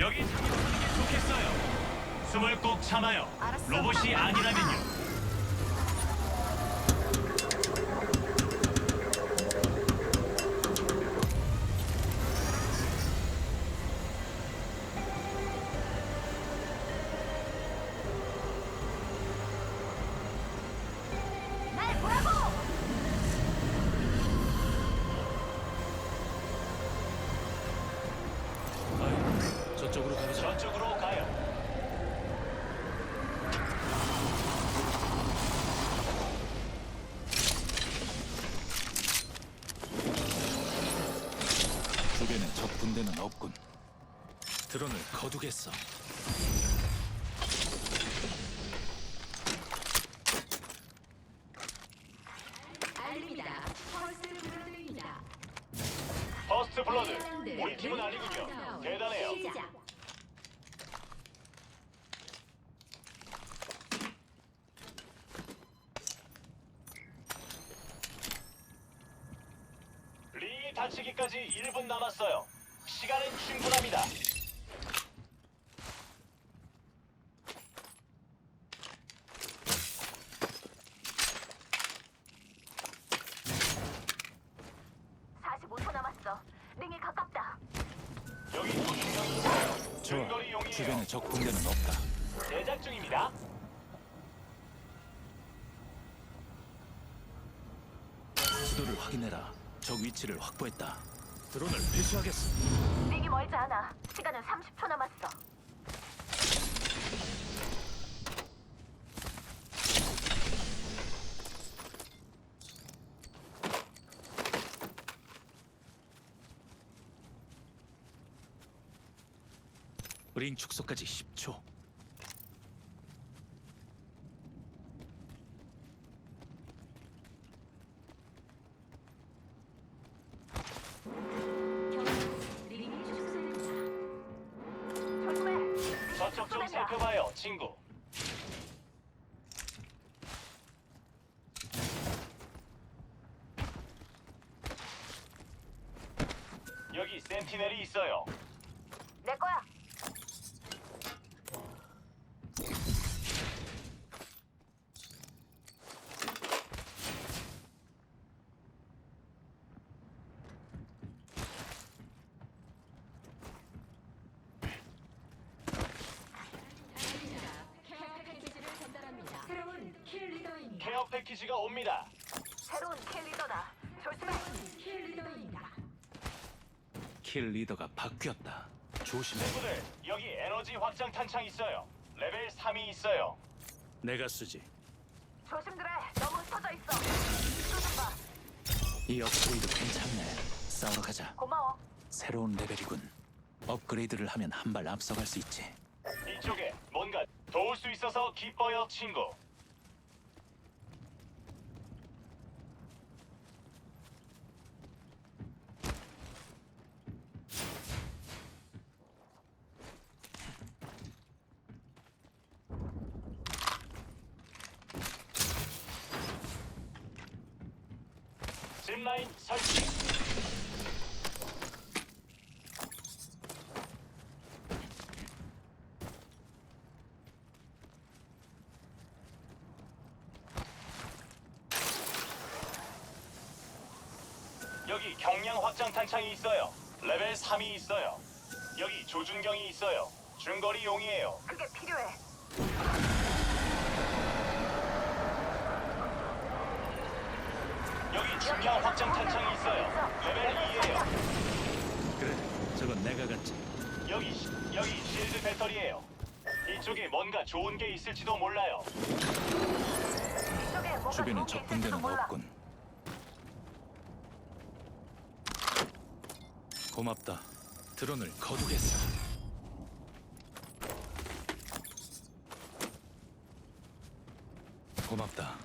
여기 상륙하는 게 좋겠어요. 숨을 꼭 참아요. 알았어. 로봇이 아니라면요. 군대는 없군. 드론을 거두겠어. 알립니다. 펄스 브로드입니다. 퍼스트 블러드. 우리 팀은 아니군요. 대단해요. 시작. 링이 닫히기까지 1분 남았어요. 시간은 충분합니다. 남았어. 링이 가깝다. 여기 조준경이 있어요. 좋아. 용이에요. 주변에 적 군대는 없다. 제작 중입니다. 수도를 확인해라. 적 위치를 확보했다. 드론을 회수하겠어. 링이 멀지 않아. 시간은 30초 남았어. 링 축소까지 10초. 센티넬이 있어요. 내 거야. 새로운 킬 리더입니다. 케어 패키지가 옵니다. 새로운 킬리 킬 리더가 바뀌었다. 조심해. 친구들, 여기 에너지 확장 탄창 있어요. 레벨 3이 있어요. 내가 쓰지. 조심들 해. 너무 서져 있어. 쏘좀 봐. 이 업그레이드 괜찮네. 싸우러 가자. 고마워. 새로운 레벨이군. 업그레이드를 하면 한 발 앞서갈 수 있지. 이쪽에 뭔가 도울 수 있어서 기뻐요, 친구. 짚라인 설치. 여기 경량 확장 탄창이 있어요. 레벨 3이 있어요. 여기 조준경이 있어요. 중거리 용이에요. 그게 필요해. 중량 확장 탄창이 있어요. 레벨 2예요. 그래, 저건 내가 갖지. 여기 시- 여기 실드 배터리예요. 이쪽에 뭔가 좋은 게 있을지도 몰라요. 이쪽에 뭔가 주변에 좋은 게적 있을지도 군대는 몰라. 없군. 고맙다. 드론을 거두겠어. 고맙다.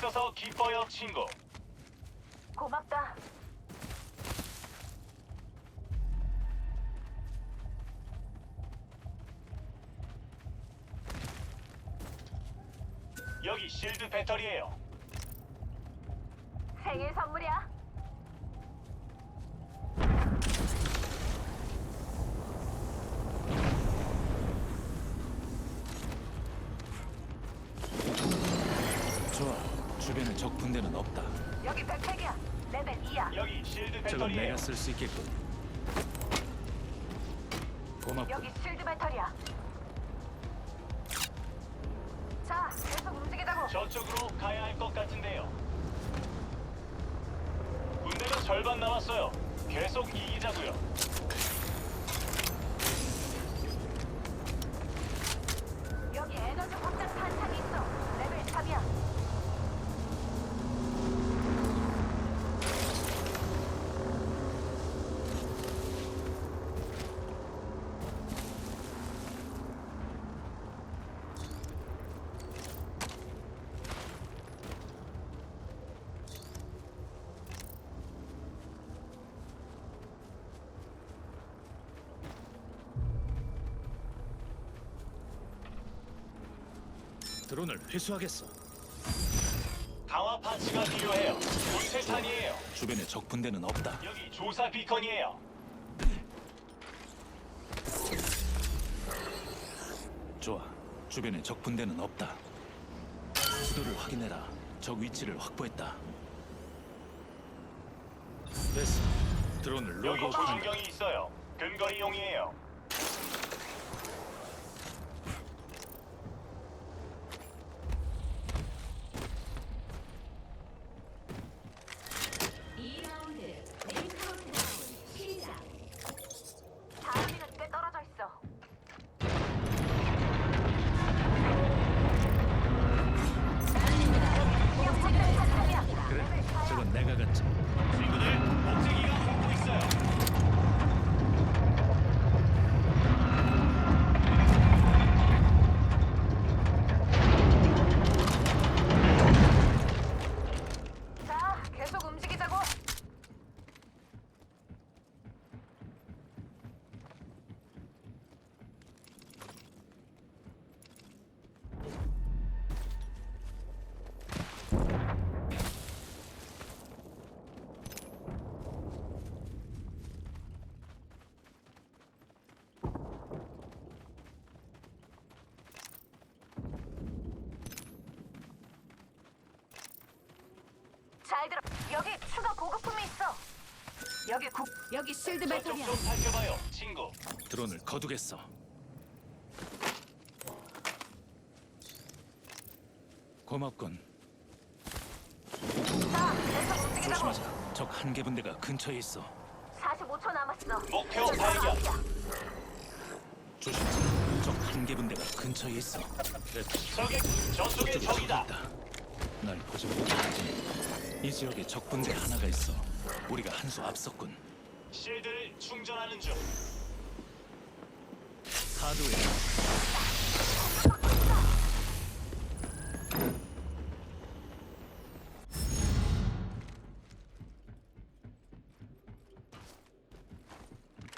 있어서 기뻐요, 친구. 고맙다. 여기 실드 배터리예요. 생일 선물이야. 적 분대는 없다. 여기 백팩이야. 레벨 2야. 여기 실드 저건 배터리예요. 내가 쓸 수 있겠군. 드론을 회수하겠어. 강화 파츠가 필요해요. 분쇄탄이에요. 주변에 적 분대는 없다. 여기 조사 비컨이에요. 좋아. 주변에 적 분대는 없다. 수도를 확인해라. 적 위치를 확보했다. 됐어. 드론을 여기 로그아웃한다. 조준경이 있어요. 근거리용이에요. 여기 추가 보급품이 있어. 여기 국 여기 실드 저쪽 좀 살펴봐요, 친구. 드론을 거두겠어. 고맙군. 자, 계속. 조심하자. 적 한 개 분대가 근처에 있어. 45초 남았어. 목표 발견. 앞이야. 조심하자. 적 한 개 분대가 근처에 있어. 저기 저쪽에 저쪽에 적이 적이다. 있다. 날 보지 못하지. 이 지역에 적 분대 하나가 있어. 우리가 한 수 앞섰군. 실드를 충전하는 중. 하드웨어.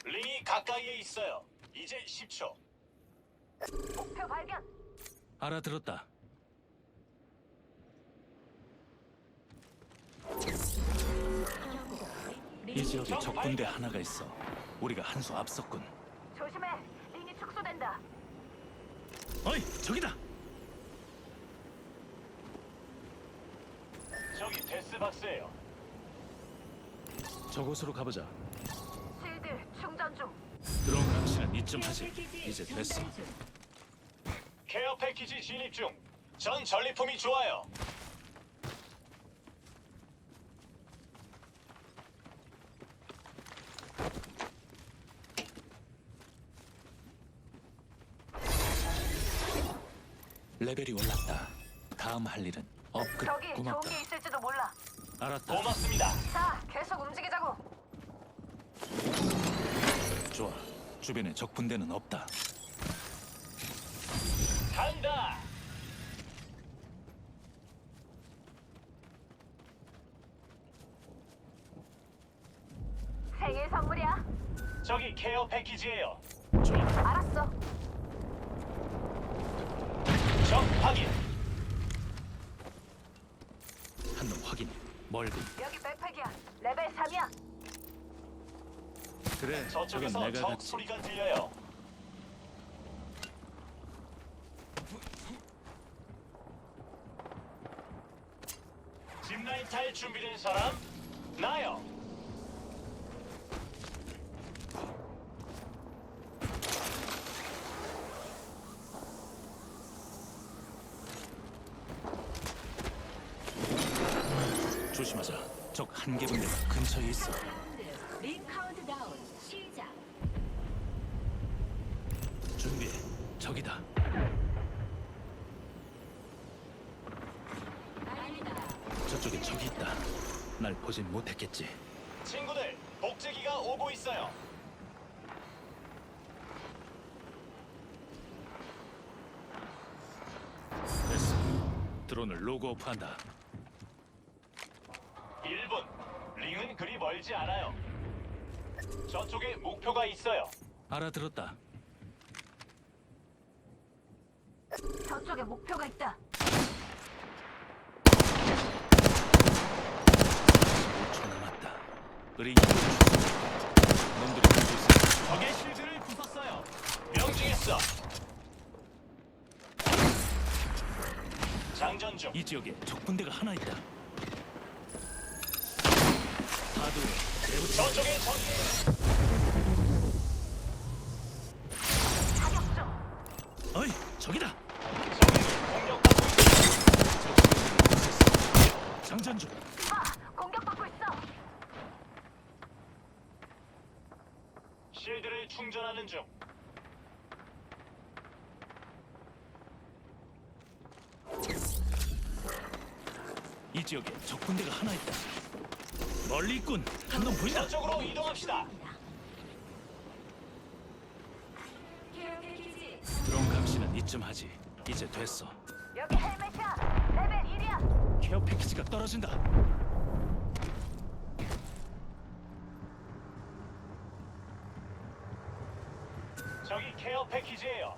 링이 가까이에 있어요. 이제 10초. 목표 발견. 알아들었다. 이 지역에 적 분대 하나가 있어. 우리가 한 수 앞섰군. 조심해. 링이 축소된다. 어이, 저기다. 저기 데스박스예요. 저곳으로 가보자. 실드 충전 중. 드론 감시는 이쯤 하지. 이제 됐어. 케어 패키지 진입 중. 전 전리품이 좋아요. 레벨이 올랐다. 다음 할 일은 업그레이드. 저기 좋은 고맙다. 게 있을지도 몰라. 알았다. 고맙습니다. 자, 계속 움직이자고. 좋아. 주변에 적 분대는 없다. 간다. 생일 선물이야. 저기 케어 패키지예요. 좋아. 알았어. 적 확인. 한 놈 확인. 멀군. 여기 백팩이야. 레벨 3이야. 그래. 저건 저쪽에서 내가 적 갖지. 소리가 들려요. 탈 준비된 사람? 나요. 조심하자. 적 한 개 분대가 근처에 있어. 라운드 링 카운트다운 시작. 준비해. 적이다. 알린다. 저쪽에 적이 있다. 날 보진 못했겠지. 친구들, 복제기가 오고 있어요. 됐어. 드론을 로그오프한다. 1분. 링은 그리 멀지 않아요. 저쪽에 목표가 있어요. 알아들었다. 저쪽에 목표가 있다. 5초 남았다. 의리 놈들이 있어. 적의 실드를 부쉈어요. 명중했어. 장전 중. 이 지역에 적 분대가 하나 있다. 파도에 대우치 저쪽에 중. 어이 있어. 장전 중. 봐, 공격받고 있어. 실드를 충전하는 중. 이 지역에 적 분대가 하나 있다. 멀리 있군. 한놈 보인다. 저쪽으로 이동합시다. 드론 감시는 이쯤 하지. 이제 됐어. 여기 헬멧이야. 레벨 1이야. 케어 패키지가 떨어진다. 저기 케어 패키지예요.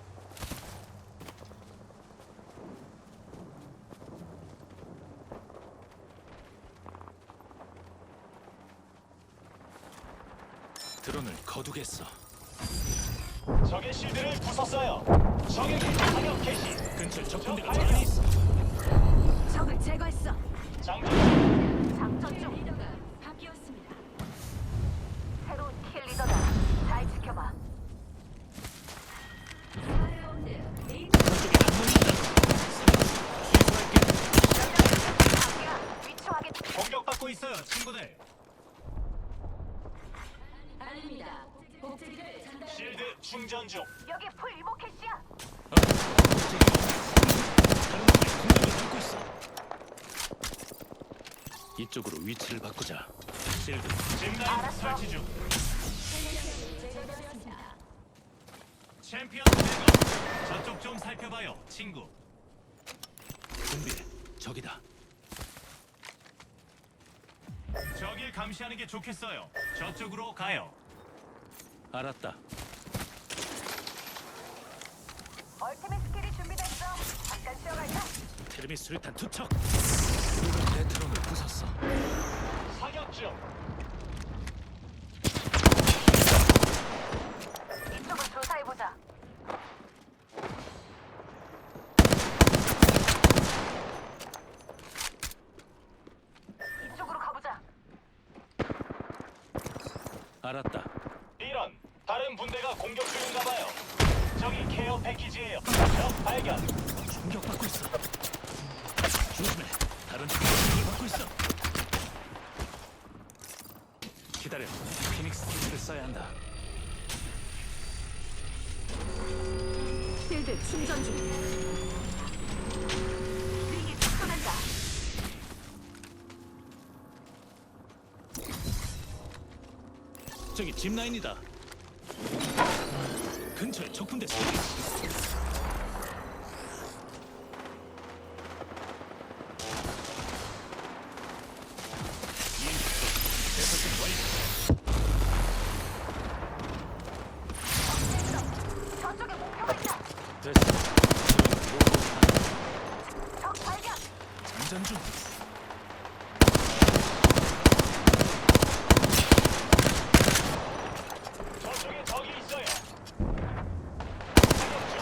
드론을 거두겠어. 적의 실드를 부쉈어요. 적에게 사격 개시. 근처에 적적 분대가 발견. 많이 있어. 적을 제거했어. 장전 중. 장전 킬 중. 리더가 바뀌었습니다. 새로운 킬 리더다. 잘 지켜봐. 4라운드 링 저쪽에 한놈 있다. 취소할게. 자기야, 위치 확인. 공격받고 있어요, 친구들. 알립니다. 복제기를 전달. 실드 충전 중. 여기 풀 이모 캐시야. 있어. 이쪽으로 위치를 바꾸자. 실드. 알았어. 설치 중. 챔피언 대거. 저쪽 좀 살펴봐요, 친구. 준비해. 적이다. 저길 감시하는 게 좋겠어요. 저쪽으로 가요. 알았다. 테르미 수류탄 투척. 내 드론을 부쉈어. 사격 중. 이쪽을 조사해보자. 이쪽으로 가보자. 알았다. 이런 다른 분대가 공격 중인가 봐요. 저기 케어 패키지예요. 적 발견. 공격받고 있어. 조심해. 다른 쪽이 공격을 받고 있어. 기다려. 피닉스 기술을 써야 한다. 필드 충전 중. 저기 짚라인이다. 근처에 적군대 소리. 대설정 완료. 저쪽에 목표가 있다. 됐어. 드론을 로그오프. 적 발견. 장전 중. 저쪽에 적이 있어요. 사격 중.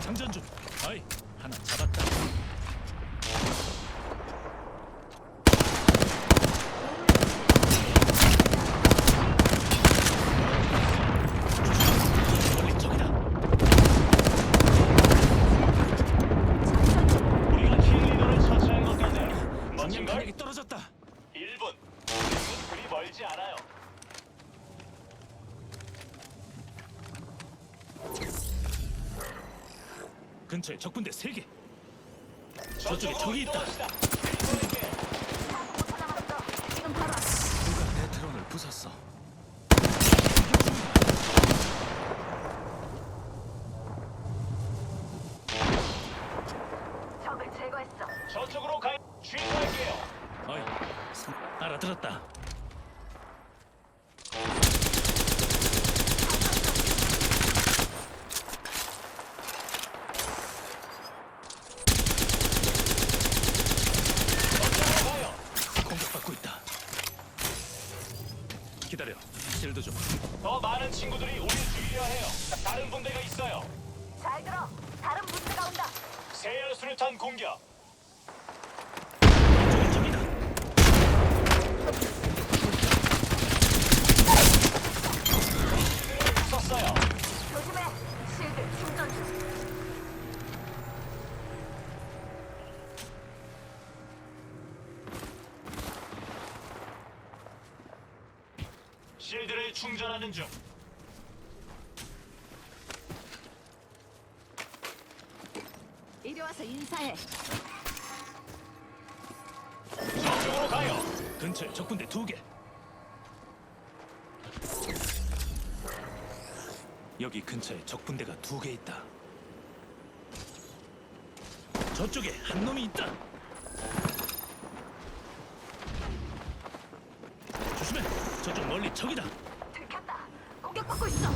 장전 중. 아이, 하나 잡았다. 근처에 적군대 3개. 저쪽에 적이 있다. 이동합시다. 5초 남았어. 지금 바로 앞. 누가 내 드론을 부쉈어? 적을 제거했어. 저쪽으로 가. 취소할게요. 어이, 성- 알아들었다. 저쪽으로 가요. 공격받고 있다. 기다려. 실드 좀. 더 많은 친구들이 우리 죽이려 해요. 다른 분대가 있어요. 잘 들어. 다른 문제가 온다. 세열 수류탄 공격. 저기 적이다. 썼어요. 조심해. 실드 충전 중. 실드를 충전하는 중. 이리 와서 인사해. 저쪽으로 가요. 근처에 적군대 2개. 여기 근처에 적군대가 2개 있다. 저쪽에 한 놈이 있다. 조심해. 적이다. 들켰다. 공격받고 있어.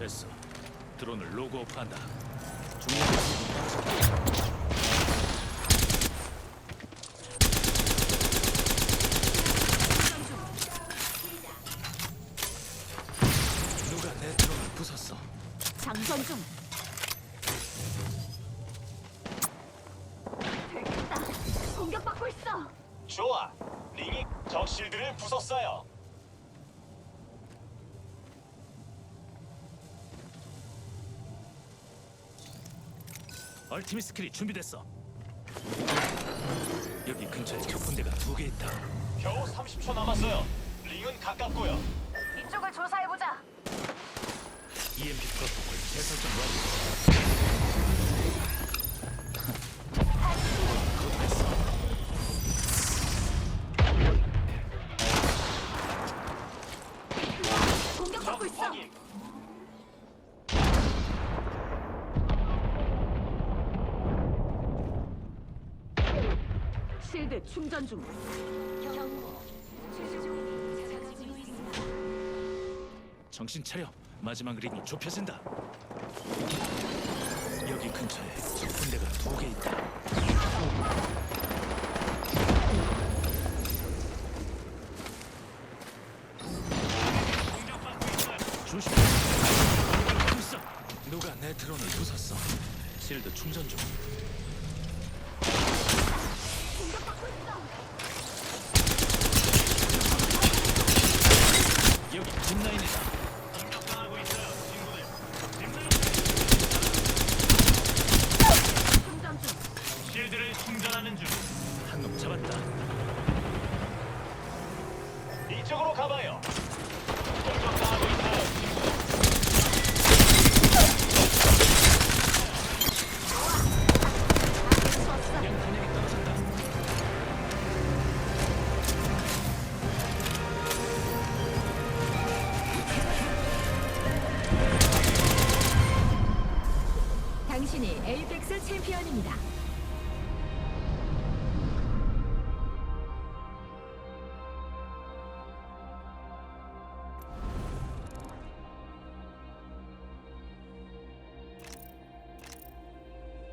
됐어. 드론을 로그오프한다. 중요 얼티밋 스킬이 준비됐어. 여기 근처에 적군대가 두 개 있다. 겨우 30초 남았어요. 링은 가깝고요. 이쪽을 조사해보자. EMP 프로토콜 재설정 완료. 충전 중. 정신 차려. 마지막 링이 좁혀진다. 여기 근처에 적 군대가 두 개 있다. 있어. 누가 내 드론을 부쉈어? 실드 충전 중.